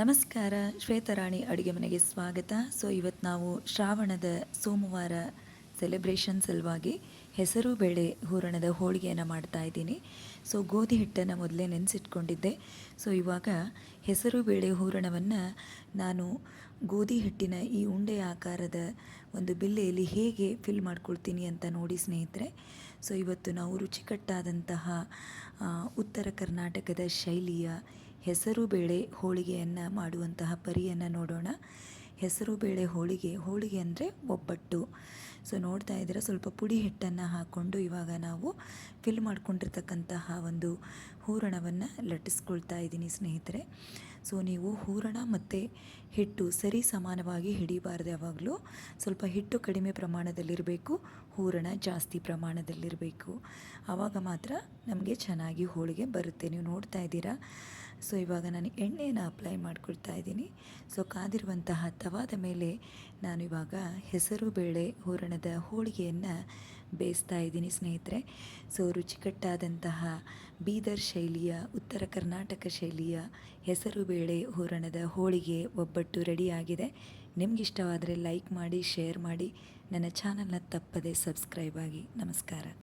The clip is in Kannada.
ನಮಸ್ಕಾರ, ಶ್ವೇತರಾಣಿ ಅಡುಗೆ ಮನೆಗೆ ಸ್ವಾಗತ. ಸೊ ಇವತ್ತು ನಾವು ಶ್ರಾವಣದ ಸೋಮವಾರ ಸೆಲೆಬ್ರೇಷನ್ ಸಲುವಾಗಿ ಹೆಸರು ಬೇಳೆ ಹೂರಣದ ಹೋಳಿಗೆಯನ್ನು ಮಾಡ್ತಾ ಇದ್ದೀನಿ. ಸೊ, ಗೋಧಿ ಹಿಟ್ಟನ್ನು ಮೊದಲೇ ನೆನೆಸಿಟ್ಕೊಂಡಿದ್ದೆ. ಸೊ, ಇವಾಗ ಹೆಸರು ಬೇಳೆ ಹೂರಣವನ್ನು ನಾನು ಗೋಧಿ ಹಿಟ್ಟಿನ ಈ ಉಂಡೆ ಆಕಾರದ ಒಂದು ಬಿಲ್ಲೆಯಲ್ಲಿ ಹೇಗೆ ಫಿಲ್ ಮಾಡ್ಕೊಳ್ತೀನಿ ಅಂತ ನೋಡಿ ಸ್ನೇಹಿತರೆ, ಸೊ, ಇವತ್ತು ನಾವು ರುಚಿಕಟ್ಟಾದಂತಹ ಉತ್ತರ ಕರ್ನಾಟಕದ ಶೈಲಿಯ ಹೆಸರು ಬೇಳೆ ಹೋಳಿಗೆಯನ್ನು ಮಾಡುವಂತಹ ಪರಿಯನ್ನು ನೋಡೋಣ. ಹೆಸರು ಬೇಳೆ ಹೋಳಿಗೆ ಹೋಳಿಗೆ ಅಂದರೆ ಒಬ್ಬಟ್ಟು. ಸೊ ನೋಡ್ತಾ ಇದ್ದೀರಾ, ಸ್ವಲ್ಪ ಪುಡಿ ಹಿಟ್ಟನ್ನು ಹಾಕ್ಕೊಂಡು ಇವಾಗ ನಾವು ಫಿಲ್ ಮಾಡ್ಕೊಂಡಿರ್ತಕ್ಕಂತಹ ಒಂದು ಹೂರಣವನ್ನು ಲಟ್ಟಿಸ್ಕೊಳ್ತಾ ಇದ್ದೀನಿ ಸ್ನೇಹಿತರೆ. ಸೊ ನೀವು ಹೂರಣ ಮತ್ತು ಹಿಟ್ಟು ಸರಿ ಸಮಾನವಾಗಿ ಹಿಡಿಬಾರ್ದು ಯಾವಾಗಲೂ. ಸ್ವಲ್ಪ ಹಿಟ್ಟು ಕಡಿಮೆ ಪ್ರಮಾಣದಲ್ಲಿರಬೇಕು, ಹೂರಣ ಜಾಸ್ತಿ ಪ್ರಮಾಣದಲ್ಲಿರಬೇಕು. ಆವಾಗ ಮಾತ್ರ ನಮಗೆ ಚೆನ್ನಾಗಿ ಹೋಳಿಗೆ ಬರುತ್ತೆ. ನೀವು ನೋಡ್ತಾ ಇದ್ದೀರಾ? ಸೊ ಇವಾಗ ನಾನು ಎಣ್ಣೆಯನ್ನು ಅಪ್ಲೈ ಮಾಡಿಕೊಳ್ತಾ ಇದ್ದೀನಿ. ಸೊ ಕಾದಿರುವಂತಹ ತವಾದ ಮೇಲೆ ನಾನು ಇವಾಗ ಹೆಸರು ಬೇಳೆ ಹೂರಣದ ಹೋಳಿಗೆಯನ್ನು ಬೇಯಿಸ್ತಾ ಇದ್ದೀನಿ ಸ್ನೇಹಿತರೆ. ಸೊ ರುಚಿಕಟ್ಟಾದಂತಹ ಬೀದರ್ ಶೈಲಿಯ, ಉತ್ತರ ಕರ್ನಾಟಕ ಶೈಲಿಯ ಹೆಸರು ಬೇಳೆ ಹೂರಣದ ಹೋಳಿಗೆ ಒಬ್ಬಟ್ಟು ರೆಡಿಯಾಗಿದೆ ನಿಮ್ಗಿಷ್ಟವಾದರೆ ಲೈಕ್ ಮಾಡಿ ಶೇರ್ ಮಾಡಿ. ನನ್ನ ಚಾನಲ್ನ ತಪ್ಪದೆ ಸಬ್ಸ್ಕ್ರೈಬ್ ಆಗಿ. ನಮಸ್ಕಾರ.